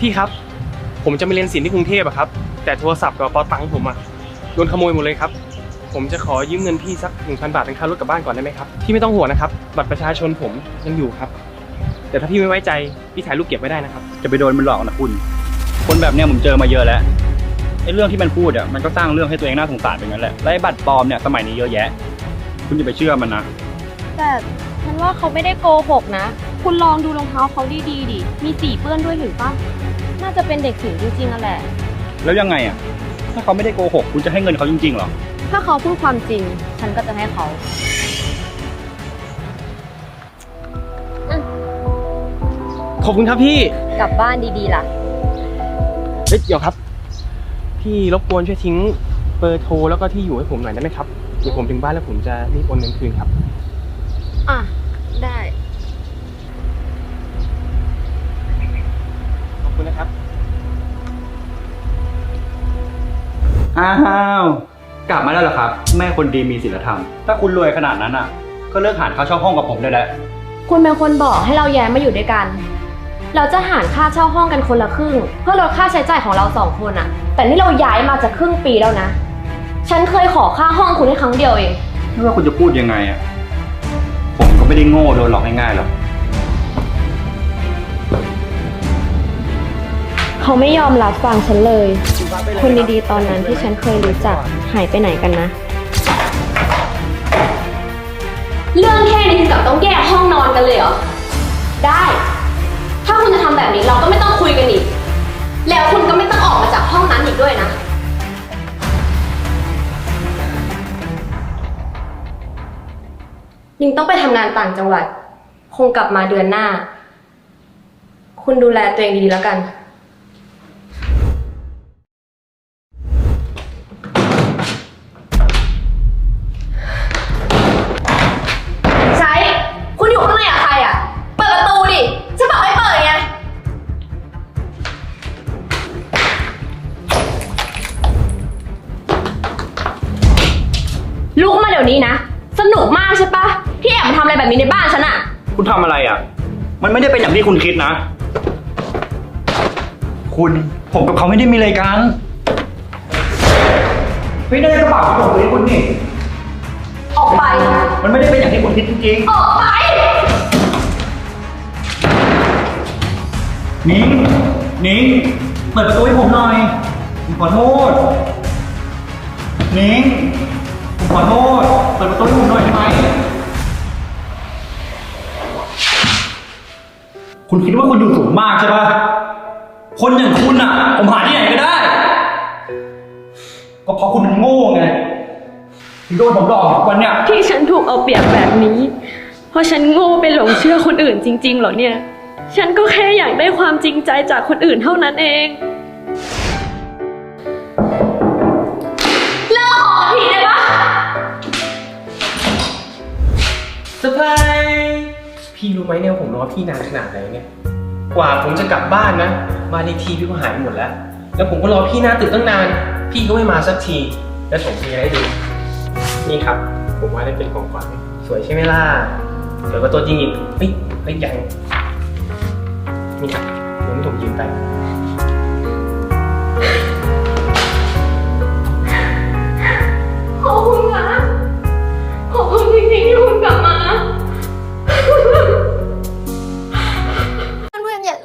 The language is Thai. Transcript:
พี่ครับ ผมจะมาเรียนศิลป์ที่กรุงเทพอะครับ แต่โทรศัพท์กับกระเป๋าตังค์ผมอะโดนขโมยหมดเลยครับ ผมจะขอยืมเงินพี่สักหนึ่งพันบาทเป็นค่ารถกลับบ้านก่อนได้ไหมครับพี่ไม่ต้องห่วงนะครับบัตรประชาชนผมยังอยู่ครับ แต่ถ้าพี่ไม่ไว้ใจพี่ถ่ายรูปเก็บไว้ได้นะครับ จะไปโดนมันหลอกนะคุณ คนแบบเนี้ยผมเจอมาเยอะแล้วไอ้เรื่องที่มันพูดอะมันก็สร้างเรื่องให้ตัวเองน่าสงสารเป็นงั้นแหละและไอ้บัตรปลอมเนี่ยสมัยนี้เยอะแยะ คุณอย่าไปเชื่อมันนะ แต่ฉันว่าเขาไม่ได้โกหกนะ คุณลองดูรองเท้าเขาดีๆดิ มีสีเปื้อนด้วยเห็นปะน่าจะเป็นเด็กศิลป์จริงๆนั่นแหละ แล้วยังไงอะ ถ้าเขาไม่ได้โกหกคุณจะให้เงินเขาจริงๆเหรอ ถ้าเขาพูดความจริง ฉันก็จะให้เขา ขอบคุณครับพี่กลับบ้านดีๆล่ะ เฮ้ยเดี๋ยวครับ พี่รบกวนช่วยทิ้งเบอร์โทรแล้วก็ที่อยู่ให้ผมหน่อยได้ไหมครับ เดี๋ยวผมถึงบ้านแล้วผมจะรีบโอนเงินคืนครับ อะ ได้ อ้าว กลับมาแล้วเหรอครับ แม่คนดีมีศีลธรรม ถ้าคุณรวยขนาดนั้นอะ ก็เลิกหารค่าเช่าห้องกับผมได้แล้วคุณเป็นคนบอกให้เราย้ายมาอยู่ด้วยกัน เราจะหารค่าเช่าห้องกันคนละครึ่ง เพื่อลดค่าใช้จ่ายของเราสองคนอะแต่นี่เราย้ายมาจะครึ่งปีแล้วนะ ฉันเคยขอค่าห้องคุณแค่ครั้งเดียวเอง ไม่ว่าคุณจะพูดยังไงอะ ผมก็ไม่ได้โง่โดนหลอกง่ายๆหรอก เขาไม่ยอมรับฟังฉันเลย คนดีๆ ตอนนั้นที่ฉันเคยรู้จักหายไปไหนกันนะ เรื่องแค่นี้ถึงกับต้องแยกห้องนอนกันเลยเหรอ ได้ ถ้าคุณจะทำแบบนี้เราก็ไม่ต้องคุยกันอีก แล้วคุณก็ไม่ต้องออกมาจากห้องนั้นอีกด้วยนะ ยิงต้องไปทำงานต่างจังหวัด คงกลับมาเดือนหน้า คุณดูแลตัวเองดีๆแล้วกัน ดี๋ยวนี้นะ สนุกมากใช่ปะที่แอบมาทำอะไรแบบนี้ในบ้านฉันอะคุณทำอะไรอะ มันไม่ได้เป็นอย่างที่คุณคิดนะ คุณผมกับเขาไม่ได้มีอะไรกันเฮ้ยนั่นกระเป๋าของตัวคุณนี่ ออกไป มันไม่ได้เป็นอย่างที่คุณคิดจริงออกไป ๆนิ้งนิ้งเปิดประตูให้ผมหน่อยผมขอโทษนิ้งผม ขอโทษ เปิดประตูให้ผมหน่อยได้ไหม คุณคิดว่าคุณอยู่สูงมากใช่ปะคนอย่างคุณอะ ผมหาที่ไหนก็ได้ ก็เพราะคุณมันโง่ไงถึงโดนผมหลอกทุกวันเนี่ย ที่ฉันถูกเอาเปรียบแบบนี้ เพราะฉันโง่ไปหลงเชื่อคนอื่นจริง ๆ เหรอเนี่ย ฉันก็แค่อยากได้ความจริงใจจากคนอื่นเท่านั้นเอง เซอร์ไพรส์พี่รู้ไหมเนี่ยผมรอพี่นานขนาดไหนเนี่ย กว่าผมจะกลับบ้านนะบ้านเลขที่พี่ก็หายไปหมดแล้ว แล้วผมก็รอพี่หน้าตึกตั้งนาน พี่ก็ไม่มาสักที แล้วผมมีอะไรให้ดู นี่ครับ ผมว่าได้เป็นของขวัญสวยใช่ไหมล่ะสวยกว่าตัวจริงอีกเฮ้ยเฮ้ยยังนี่ครับเงินที่ผมยืมไป